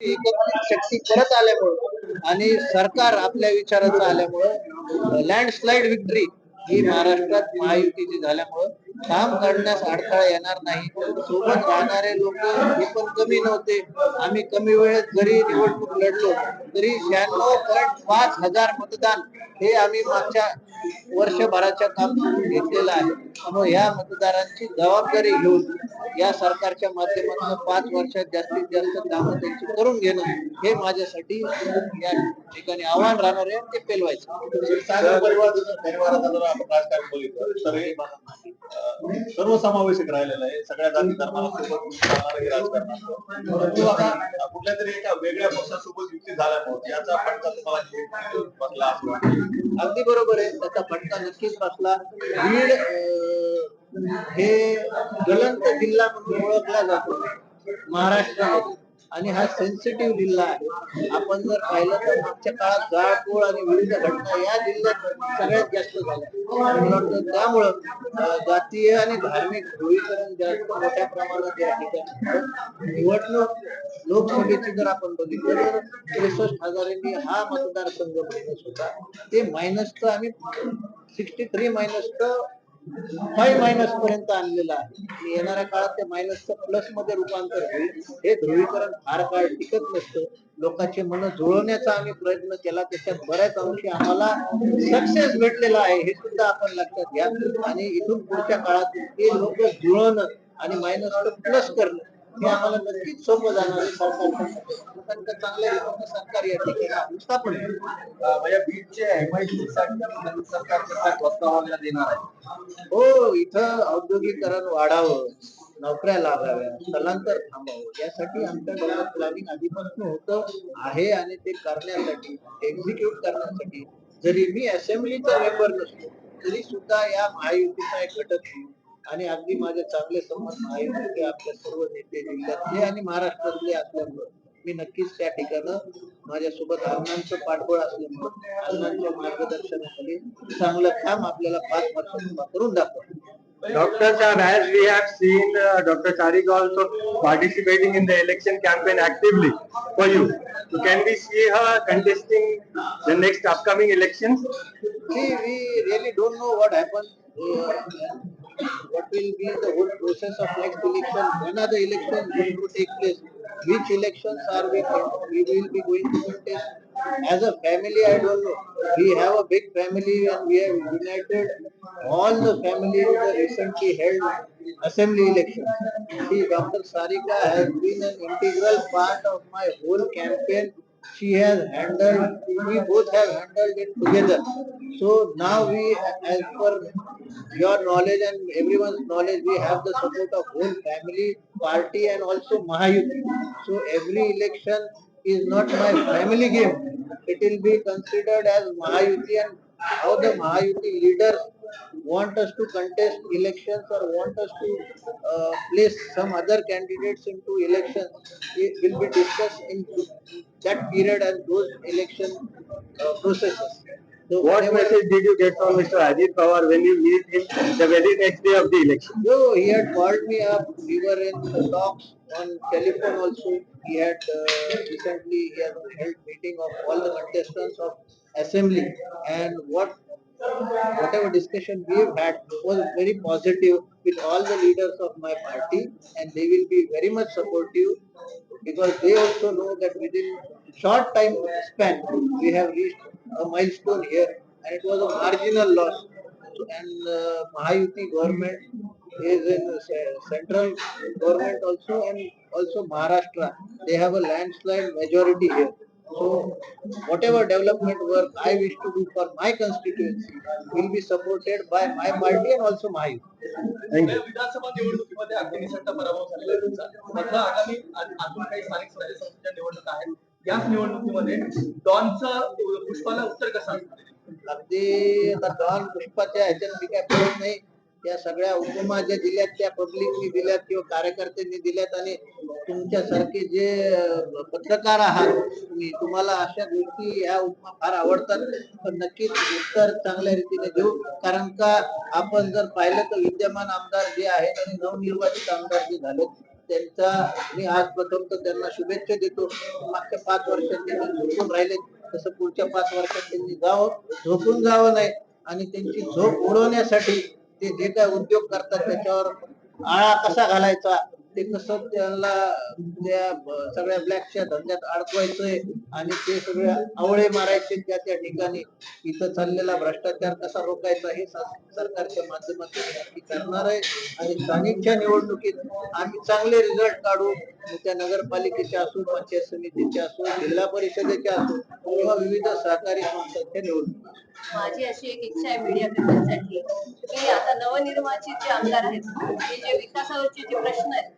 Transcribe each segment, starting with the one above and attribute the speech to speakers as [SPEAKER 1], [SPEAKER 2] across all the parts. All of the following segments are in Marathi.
[SPEAKER 1] शक्ती करत आल्यामुळं आणि सरकार आपल्या विचाराचं आल्यामुळं लँडस्लाइड विक्ट्री ही महाराष्ट्रात महायुतीची झाल्यामुळं काम करण्यास अडथळा येणार नाही. सोबत राहणारे लोक हे पण कमी नव्हते. आम्ही कमी वेळेत जरी निवडणूक लढलो तरी शहाण्णव पॉईंट पाच हजार मतदान हे आम्ही मागच्या वर्षभराच्या काम घेतलेलं आहे. त्यामुळे या मतदारांची जबाबदारी घेऊन या सरकारच्या माध्यमातून पाच वर्षात जास्तीत जास्त कामं त्यांची करून घेणं हे माझ्यासाठी या ठिकाणी आव्हान राहणार आहे ते पेलवायचं.
[SPEAKER 2] सर्वसमावेशक राहिलेलं आहे. सगळ्या जाती धर्माला कुठल्या तरी एका वेगळ्या पक्षासोबत युती झाल्यामुळे याचा फटका तुम्हाला बसला
[SPEAKER 1] अगदी बरोबर आहे. त्याचा फटका नक्कीच बसला. हे ज्वलंत जिल्हा म्हणून ओळखला जातो. महाराष्ट्रामध्ये आणि हा सेन्सिटिव्ह जिल्हा आहे. आपण जर पाहिलं तर मागच्या काळात जाळपोळ आणि विविध घटना या जिल्ह्यात सगळ्यात जास्त झाल्या. मला वाटतं त्यामुळं जातीय आणि धार्मिक ध्रुवीकरण जास्त मोठ्या प्रमाणात या ठिकाणी निवडणूक लोकसभेची जर आपण बघितलं तर त्रेसष्ट हजारांनी हा मतदारसंघ मायनस होता. ते मायनस तर आम्ही सिक्स्टी थ्री मायनस तर फाईव्ह मायनस पर्यंत आणलेला आहे. आणि येणाऱ्या काळात ते मायनसचं प्लसमध्ये रूपांतर होईल. हे ध्रुवीकरण फार काळ टिकत नसतं. लोकांचे मन जुळवण्याचा आम्ही प्रयत्न केला. त्याच्यात बऱ्याच अंशी आम्हाला सक्सेस भेटलेला आहे हे सुद्धा आपण लक्षात घ्या. आणि इथून पुढच्या काळात ते लोक जुळवणं आणि मायनस प्लस करणं हे आम्हाला नक्कीच सोपं जाणार आहे सरकारच्या लोकांचं चांगल्या रीतीने सरकार या ठिकाणी स्थापन होईल.
[SPEAKER 2] अं, बीडचे एमआयडी साठी केंद्र सरकार कसं प्रस्ताव वगैरे देणार आहे?
[SPEAKER 1] इथं औद्योगिकरण वाढावं नोकऱ्या लागाव्या स्थलांतर थांबावं यासाठी आमच्या डोक्यात प्लॅनिंग आधीपासून होतं आहे आणि ते करण्यासाठी एक्झिक्यूट करण्यासाठी. जरी मी असेंब्लीचा मेंबर नसतो तरी सुद्धा या महायुतीचा एक घटक आणि अगदी माझे चांगले संबंध महायुतीचे आपल्या सर्व नेते जिल्ह्यातले आणि महाराष्ट्रातले असल्यामुळं मी नक्कीच त्या ठिकाणं माझ्यासोबत अण्णांचं पाठबळ असल्यामुळं अण्णांच्या मार्गदर्शनाखाली चांगलं काम आपल्याला पाच वर्षात करून दाखवलं
[SPEAKER 3] Dr. Saab, as we have seen uh, Dr. Tariq also participating in the election campaign actively for you. So can we see her contesting the next upcoming elections?
[SPEAKER 1] See, we really don't know what happened. Uh, what will be the whole process of next election? When are the elections going to take place? Which elections are we we will be going to contest? As a family, I don't know. We have a big family and we have united all the family in the recently held assembly election. See, Dr. Sarika has been an integral part of my whole campaign she has handled, we both have handled it together. So now we, as per your knowledge and everyone's knowledge, we have the support of whole family, party and also Mahayuti. So every election is not my family game. It will be considered as Mahayuti and how the Mahayuti leaders want us to contest elections or want us to uh, place some other candidates into elections will be discussed in that period and those election uh, processes. So
[SPEAKER 3] What
[SPEAKER 1] whenever-
[SPEAKER 3] message did you get from Mr. Ajit Pawar when you meet him the very next day of the election?
[SPEAKER 1] No, he had called me up. We were in talks on telephone also. He had uh, recently he has held meeting of all the contestants of assembly and what whatever discussion we've had was very positive with all the leaders of my party and they will be very much supportive because they also know that within short time span we have reached a milestone here and it was a marginal loss So, and uh, Mahayuti government is in the ce- central government also and also Maharashtra they have a landslide majority here so whatever development work I wish to do for my constituency will be supported by my party and also Mahayuti.
[SPEAKER 3] Thank you.
[SPEAKER 2] विधानसभा निवडणुकीमध्ये अगदी निसटता पराभव झालेला आहे तुमचा मात्र आगामी आ- अजून काही स्थानिक स्वराज्य संस्थेच्या निवडणुका आहेत याच निवडणुकीमध्ये डॉनचं पुष्पाला उत्तर कसं
[SPEAKER 1] अगदी आता डॉन पुष्पाच्या ह्याच्यात मी काय बोलत नाही. त्या सगळ्या उपमा ज्या दिल्यात त्या पब्लिकनी दिल्यात किंवा कार्यकर्त्यांनी दिल्यात आणि तुमच्यासारखे जे पत्रकार आहात तुम्ही तुम्हाला अशा गोष्टी ह्या उपमा फार आवडतात. पण नक्कीच उत्तर चांगल्या रीतीने देऊ. कारण का आपण जर पाहिलं तर विद्यमान आमदार जे आहेत आणि नवनिर्वाचित आमदार जे झालेत त्यांचा मी आज प्रथम तर त्यांना शुभेच्छा देतो. मागच्या पाच वर्षात त्यांनी झोपून राहिले. तसं पुढच्या पाच वर्षात त्यांनी जावं झोपून जावं नाही. आणि त्यांची झोप उडवण्यासाठी ते जे काय उद्योग करतात त्याच्यावर आळा कसा घालायचा? ते कसं त्यांना त्या सगळ्या ब्लॅकच्या धंद्यात अडकवायचंय आणि ते सगळे आवळे मारायचे त्या त्या ठिकाणी. इथं चाललेला भ्रष्टाचार कसा रोखायचा हे सरकारच्या माध्यमातून नक्की करणार आहे. आणि स्थानिकच्या निवडणुकीत आम्ही चांगले रिझल्ट काढू. त्या नगरपालिकेच्या असो पंचायत समितीच्या असो जिल्हा परिषदेच्या असो किंवा विविध सहकारी संस्थांच्या निवडणुका.
[SPEAKER 4] माझी अशी एक इच्छा आहे मीडिया कर्मचाऱ्यांसाठी की आता नवनिर्वाचित जे आमदार आहेत हे जे विकासावरचे जे प्रश्न आहेत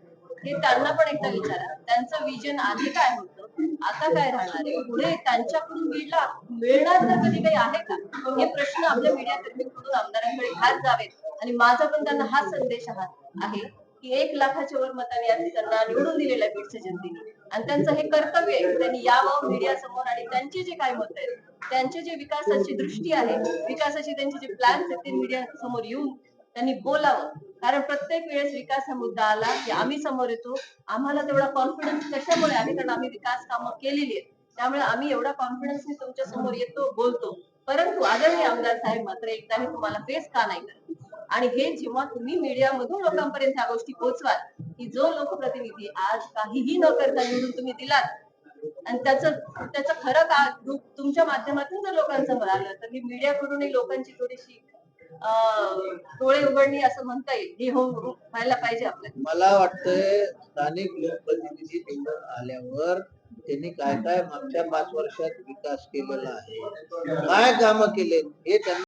[SPEAKER 4] हे त्यांना पण एकदा विचारा. त्यांचं विजन आधी काय होतं? आता काय राहणार आहे? पुढे त्यांच्याकडून मिळला मिळणार तर कधी काही आहे का? हे प्रश्न आपल्या मीडियाकर्मींकडून आमदारांकडे घात जावेत. आणि माझा पण त्यांना हा संदेश हा- आहे की एक लाखाच्या वर मताने आज त्यांना निवडून दिलेलं बीडच्या जनतेने. आणि त्यांचं हे कर्तव्य आहे की त्यांनी यावं मीडिया समोर आणि त्यांचे जे काय मत आहेत त्यांचे जे विकासाची दृष्टी आहे विकासाचे त्यांचे जे प्लॅन्स आहेत ते मीडिया समोर येऊन त्यांनी बोलावं. कारण प्रत्येक वेळेस विकास हा मुद्दा आला की आम्ही समोर येतो. आम्हाला तेवढा कॉन्फिडन्स कशामुळे आहे? कारण आम्ही विकास कामं केलेली आहेत. त्यामुळे आम्ही एवढा कॉन्फिडन्सने तुमच्यासमोर येतो बोलतो. परंतु आदरणीय आमदार साहेब मात्र एकदाही तुम्हाला फेस का नाही करत? आणि हे जेव्हा तुम्ही मीडियामधून लोकांपर्यंत ह्या गोष्टी पोहोचवाल की जो लोकप्रतिनिधी आज काहीही न करता निवडून तुम्ही दिलात आणि त्याचं त्याचं खरं का रूप तुमच्या माध्यमातून जर लोकांसमोर आलं तर ही मीडियाकडूनही लोकांची थोडीशी डोळे उघडणी असं म्हणता येईल. हे हो रूप व्हायला पाहिजे आपल्याला.
[SPEAKER 1] मला वाटतंय स्थानिक लोकप्रतिनिधी निवडून आल्यावर त्यांनी काय काय मागच्या पाच वर्षात विकास केलेला आहे? काय काम केले हे त्यांना